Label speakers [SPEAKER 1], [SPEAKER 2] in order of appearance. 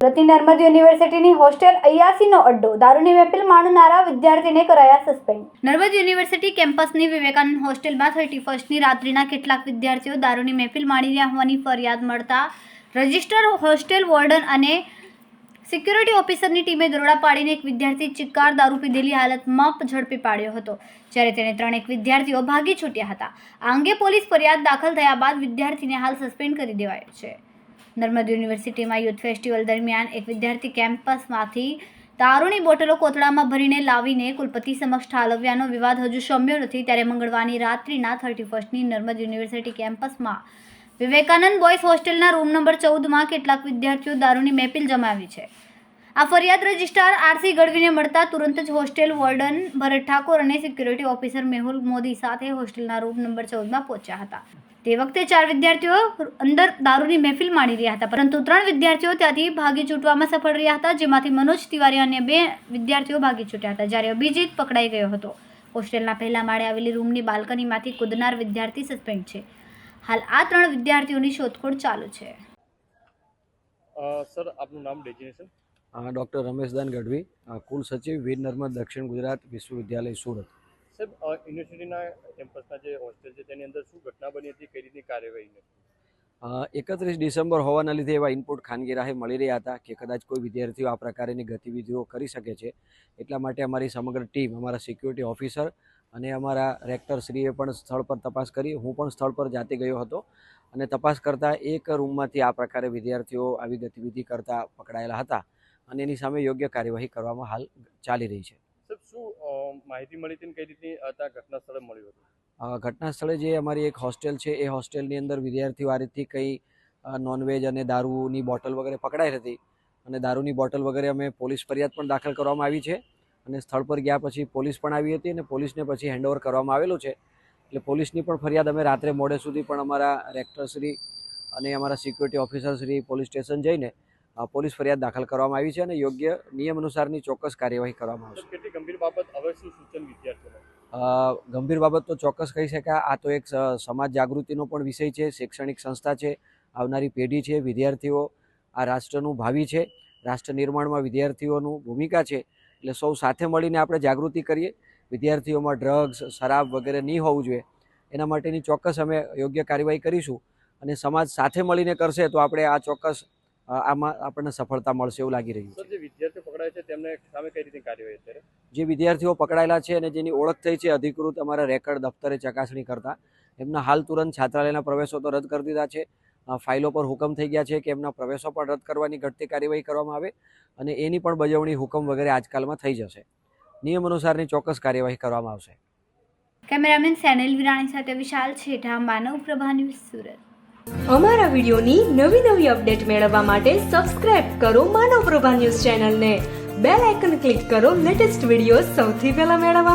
[SPEAKER 1] સુરતની નર્મદ યુનિવર્સિટીની હોસ્ટેલ અયાસીનો અડ્ડો. દારૂની મહેફિલ માણનારા વિદ્યાર્થીને કરાયા સસ્પેન્ડ. નર્મદ યુનિવર્સિટી કેમ્પસની વિવેકાનંદ હોસ્ટેલમાં થર્ટી ફર્સ્ટની રાત્રિના કેટલાક વિદ્યાર્થીઓ દારૂની મહેફિલ માણી રહ્યા હોવાની ફરિયાદ મળતા રજિસ્ટર, હોસ્ટેલ, વોર્ડન અને સિક્યુરિટી ઓફિસરની ટીમે દરોડા પાડીને એક વિદ્યાર્થી ચિક્કાર દારૂ પીધેલી હાલતમાં ઝડપી પાડ્યો હતો. જ્યારે તેને ત્રણેક વિદ્યાર્થીઓ ભાગી છૂટ્યા હતા. આ અંગે પોલીસ ફરિયાદ દાખલ થયા બાદ વિદ્યાર્થીને હાલ સસ્પેન્ડ કરી દેવાયો છે. નર્મદ યુનિવર્સિટીમાં યુથ ફેસ્ટિવલ દરમિયાન એક વિદ્યાર્થી કેમ્પસમાંથી દારૂની બોટલો કોથળામાં ભરીને લાવીને કુલપતિ સમક્ષ ઠાલવ્યાનો વિવાદ હજુ શમ્યો નથી. ત્યારે મંગળવારની રાત્રિના થર્ટી ફર્સ્ટની નર્મદ યુનિવર્સિટી કેમ્પસમાં વિવેકાનંદ બોયઝ હોસ્ટેલના રૂમ નંબર ચૌદમાં કેટલાક વિદ્યાર્થીઓ દારૂની મહેફિલ જમાવી છે. આ ફરિયાદ રજિસ્ટ્રાર આરસી ગઢવીને મળતા તુરંત જ હોસ્ટેલ વોર્ડન ભરત ઠાકોર અને સિક્યુરિટી ઓફિસર મેહુલ મોદી સાથે હોસ્ટેલના રૂમ નંબર ચૌદમાં પહોંચ્યા હતા. તે વખતે ચાર વિદ્યાર્થીઓ અંદર દારૂની મહેફિલ માણી રહ્યા હતા, પરંતુ ત્રણ વિદ્યાર્થીઓ ત્યાંથી ભાગી છૂટવામાં સફળ રહ્યા હતા, જેમાંથી મનોજ તિવારી અને બે વિદ્યાર્થીઓ ભાગી છૂટ્યા હતા, જ્યારે અભિજીત પકડાઈ ગયો હતો. હોસ્ટેલના પહેલા માળે આવેલી રૂમની બાલ્કનીમાંથી કૂદનાર વિદ્યાર્થી સસ્પેન્ડ છે. હાલ આ ત્રણ વિદ્યાર્થીઓની શોધખોળ ચાલુ છે.
[SPEAKER 2] સર આપનું નામ ડેઝિનેશન
[SPEAKER 3] ડૉક્ટર રમેશદાન ગઢવી કુલ સચિવ વીર નર્મદ દક્ષિણ ગુજરાત વિશ્વવિદ્યાલય સુરત.
[SPEAKER 2] સાહેબ યુનિવર્સિટીના કેમ્પસના જે હોસ્ટેલ છે તેની અંદર શું ઘટના બની હતી કઈ રીતની કાર્યવાહી
[SPEAKER 3] એકત્રીસ ડિસેમ્બર હોવાના લીધે એવા ઇનપુટ ખાનગી રાહે મળી રહ્યા હતા કે કદાચ કોઈ વિદ્યાર્થીઓ આ પ્રકારની ગતિવિધિઓ કરી શકે છે. એટલા માટે અમારી સમગ્ર ટીમ અમારા સિક્યુરિટી ઓફિસર અને અમારા રેક્ટરશ્રીએ પણ સ્થળ પર તપાસ કરી. હું પણ સ્થળ પર જાતે ગયો હતો અને તપાસ કરતાં એક રૂમમાંથી આ પ્રકારે વિદ્યાર્થીઓ આવી ગતિવિધિ કરતા પકડાયેલા હતા અને એની સામે યોગ્ય કાર્યવાહી કરવામાં હાલ ચાલી રહી છે.
[SPEAKER 2] શું માહિતી મળી હતી કઈ રીતની? અ, ઘટના સ્થળે મળ્યું હતું.
[SPEAKER 3] ઘટના સ્થળે જે અમારી એક હોસ્ટેલ છે એ હોસ્ટેલની અંદર વિદ્યાર્થીઓ આ રીતથી કંઈ નોનવેજ અને દારૂની બોટલ વગેરે પકડાઈ હતી અને દારૂની બોટલ વગેરે અમે પોલીસ ફરિયાદ પણ દાખલ કરવામાં આવી છે. અને સ્થળ પર ગયા પછી પોલીસ પણ આવી હતી અને પોલીસને પછી હેન્ડઓવર કરવામાં આવેલું છે. એટલે પોલીસની પણ ફરિયાદ અમે રાત્રે મોડે સુધી પણ અમારા રેક્ટરશ્રી અને અમારા સિક્યુરિટી ઓફિસરશ્રી પોલીસ સ્ટેશન જઈને પોલીસ ફરિયાદ દાખલ કરવામાં આવી છે અને યોગ્ય નિયમ અનુસારની ચોક્કસ કાર્યવાહી કરવામાં આવશે.
[SPEAKER 2] કેટલી ગંભીર બાબત હવે શું સૂચન વિદ્યાર્થીઓને?
[SPEAKER 3] ગંભીર બાબત તો ચોક્કસ કહી શકાય. આ તો એક સમાજ જાગૃતિનો પણ વિષય છે શૈક્ષણિક સંસ્થા છે આવનારી પેઢી છે વિદ્યાર્થીઓ આ રાષ્ટ્રનું ભાવિ છે રાષ્ટ્ર નિર્માણમાં વિદ્યાર્થીઓનું ભૂમિકા છે. એટલે સૌ સાથે મળીને આપણે જાગૃતિ કરીએ. વિદ્યાર્થીઓમાં ડ્રગ્સ શરાબ વગેરે નહીં હોવું જોઈએ. એના માટેની ચોક્કસ અમે યોગ્ય કાર્યવાહી કરીશું અને સમાજ સાથે મળીને કરશે તો આપણે આ ચોક્કસ આમાં આપણને સફળતા મળશે એવું લાગી રહ્યું છે.
[SPEAKER 2] જે વિદ્યાર્થીઓ પકડાય છે તેમને સામે કઈ રીતે કાર્યવાહી અત્યારે
[SPEAKER 3] જે વિદ્યાર્થીઓ પકડાયેલા છે અને જેની ઓળખ થઈ છે અધિકૃત અમારા રેકર્ડ દફતરે ચકાસણી કરતા એમના હાલ તુરંત છાત્રાલયના પ્રવેશો તો રદ કરી દીધા છે. ફાઇલો પર હુકમ થઈ ગયા છે કે એમના પ્રવેશો પણ રદ કરવાની ઘટતી કાર્યવાહી કરવામાં આવે અને એની પણ બજવણી હુકમ વગેરે આજકાલમાં થઈ જશે. નિયમ અનુસારની ચોક્કસ કાર્યવાહી કરવામાં આવશે.
[SPEAKER 1] કેમેરામેન સેનેલ વિરાણી સાથે વિશાલ છેઠા માનવ પ્રભા ન્યૂઝ સુરત.
[SPEAKER 4] અમારા વિડીયોની નવી નવી અપડેટ મેળવવા માટે સબસ્ક્રાઇબ કરો માનવ પ્રભા ન્યૂઝ ચેનલને. બેલ આઇકન ક્લિક કરો લેટેસ્ટ વીડિયો સૌથી પહેલા મેળવવા